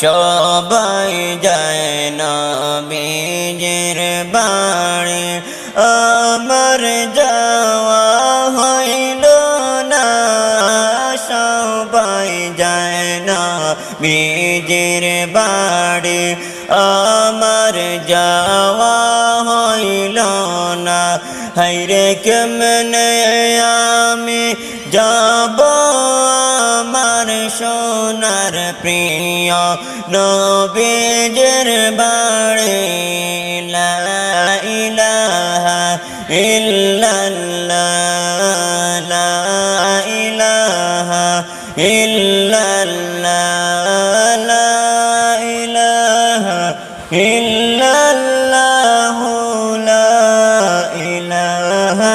সবাই যায় নবীজির বাড়ি। আমার যাওয়া হইল না, সবাই যায় নবীজির বাড়ি। আমার যাওয়া হইল না, হাইরে কেমন আমি যাব আমার সোনার প্রিয় নবীজের বাড়ি ইলাহা ইল্লাল্লাহ ইলাহা ইল্লাল্লাহ ইলাহা ইল্লাল্লাহ লা ইলাহা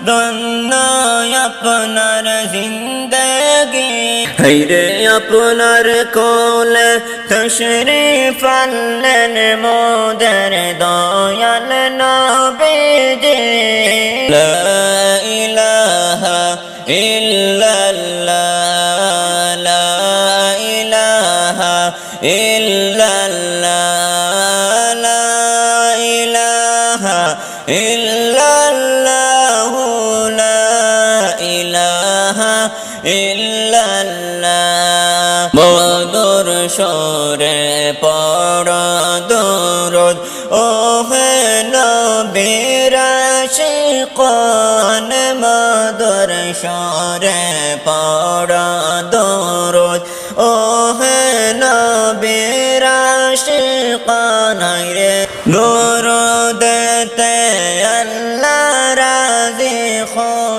দন্ন আপনার জিন্দগি হাইরে আপনার কোলে তশরিফ আনলেন মোদের দয়াল নবীজি লা ইলাহা ইল্লাল্লাহ লা ইলাহা ইল্লাল্লাহ লা ইলাহা ইল্লাল্লাহ লা ইলাহা ইল্লাল্লাহ মধুর সরে পড় দরদ। ও হে নবীরাশি কোন মধুর সরে পড় দরদ ও হে নবীরাশি কোন রে দরদতে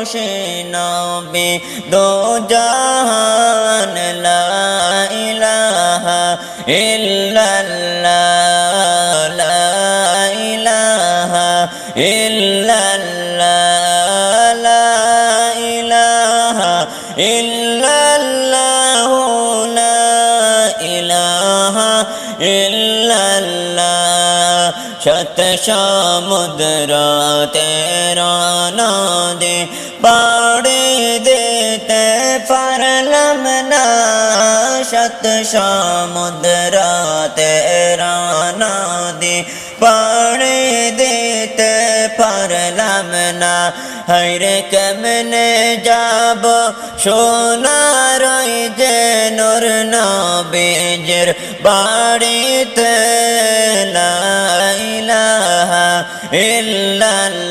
খুশি নবী দো জাহান লা ইলাহা ইল্লাল্লাহ, লা ইলাহা ইল্লাল্লাহ, লা ইলাহা ইল্লাল্লাহ, লা ইলাহা ইল্লাল্লাহ। শত সমুদ্র, তেরা নদী পাড়ি দিতে পারলাম না শত সমুদ্র তেরা নদী পাড়ি দিতে পারলাম না হাইরে কেমনে যাব সোনার যে নূর নবীজের বাড়িতে লা ইলাহা ইল্লাল্লাহ